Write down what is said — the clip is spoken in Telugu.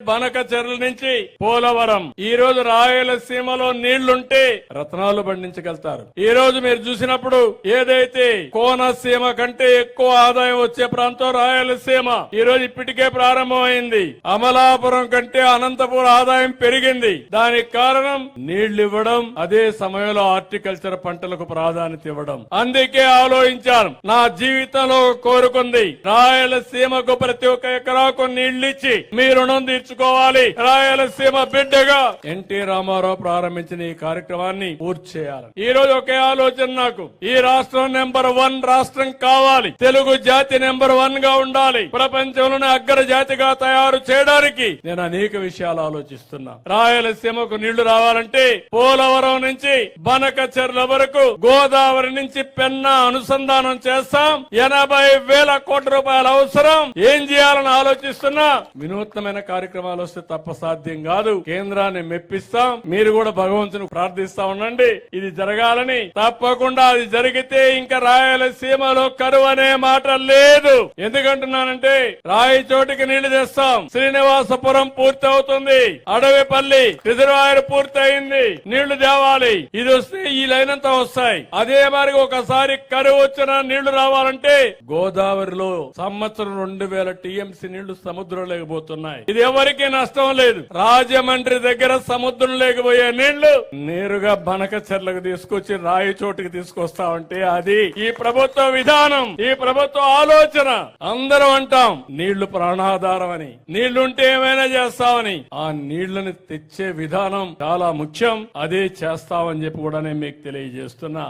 బనక చెరువుల నుంచి పోలవరం. ఈ రోజు రాయలసీమలో నీళ్ళుంటే రత్నాలు పండించగలుగుతారు. ఈ రోజు మీరు చూసినప్పుడు ఏదైతే కోనసీమ కంటే ఎక్కువ ఆదాయం వచ్చే ప్రాంతం రాయలసీమ ఈ రోజు ఇప్పటికే ప్రారంభమైంది. అమలాపురం కంటే అనంతపురం ఆదాయం పెరిగింది. దానికి కారణం నీళ్ళు ఇవ్వడం అదే సమయంలో హార్టికల్చర్ పంటలకు ప్రాధాన్యత ఇవ్వడం. అందుకే ఆలోచించాను నా జీవితంలో కోరుకుంది రాయలసీమకు ప్రతి ఒక్క ఎకరాకు నీళ్ళు ఇచ్చి మీ రుణం తీర్చుకోవాలి రాయలసీమ బిడ్డగా ఎన్టీ రామారావు ప్రారంభించిన ఈ కార్యక్రమాన్ని పూర్తి చేయాలి. ఈ రోజు ఒకే ఆలోచన నాకు. ఈ రాష్ట్రం నెంబర్ వన్ రాష్ట్రం కావాలి. తెలుగు జాతి నెంబర్ వన్గా ఉండాలి. ప్రపంచంలోనే అగ్ర జాతిగా తయారు చేయడానికి నేను అనేక విషయాలు ఆలోచిస్తున్నా. రాయలసీమకు నీళ్ళు రావాలంటే పోలవరం నుంచి బనక వరకు గోదావరి నుంచి పెన్నా అనుసంధానం చేస్తాం. ఎనభై వేల కోట్ల రూపాయల అవసరం. ఏం చేయాలని ఆలోచిస్తున్నా? వినూత్నమైన కార్యక్రమాలు వస్తే తప్ప సాధ్యం కాదు. కేంద్రాన్ని మెప్పిస్తాం. మీరు కూడా భగవంతుని ప్రార్థిస్తా ఉండండి. ఇది జరగాలని తప్పకుండా అది జరిగితే ఇంకా రాయలసీమలో కరువు అనే మాట లేదు. ఎందుకంటున్నానంటే రాయి చోటికి నీళ్ళు తెస్తాం. శ్రీనివాసపురం పూర్తి అవుతుంది అడవిపల్లి రిజర్వాయర్ పూర్తి అయింది నీళ్ళు తేవాలి. ఇది వస్తే ఈ లైన్ అంతా వస్తాయి. అదే మరి ఒకసారి కరువు వచ్చిన నీళ్ళు రావాలంటే గోదావరిలో సంవత్సరం రెండు వేల టీఎంసీ నీళ్ళు సముద్రంలోకి పోతున్నాయి. ఇది ఎవరికి నష్టం లేదు. రాజమండ్రి దగ్గర సముద్రం లేకపోయే నీళ్ళు నేరుగా బనక చెర్లకు తీసుకొచ్చి రాయి చోటుకి తీసుకొస్తామంటే అది ఈ ప్రభుత్వ విధానం ఈ ప్రభుత్వ ఆలోచన. అందరం అంటాం నీళ్ళు ప్రాణాధారం అని నీళ్ళుంటే ఏమైనా చేస్తామని. ఆ నీళ్ళను తెచ్చే విధానం చాలా ముఖ్యం అదే చేస్తామని చెప్పి కూడా నేను మీకు తెలియజేస్తున్నా.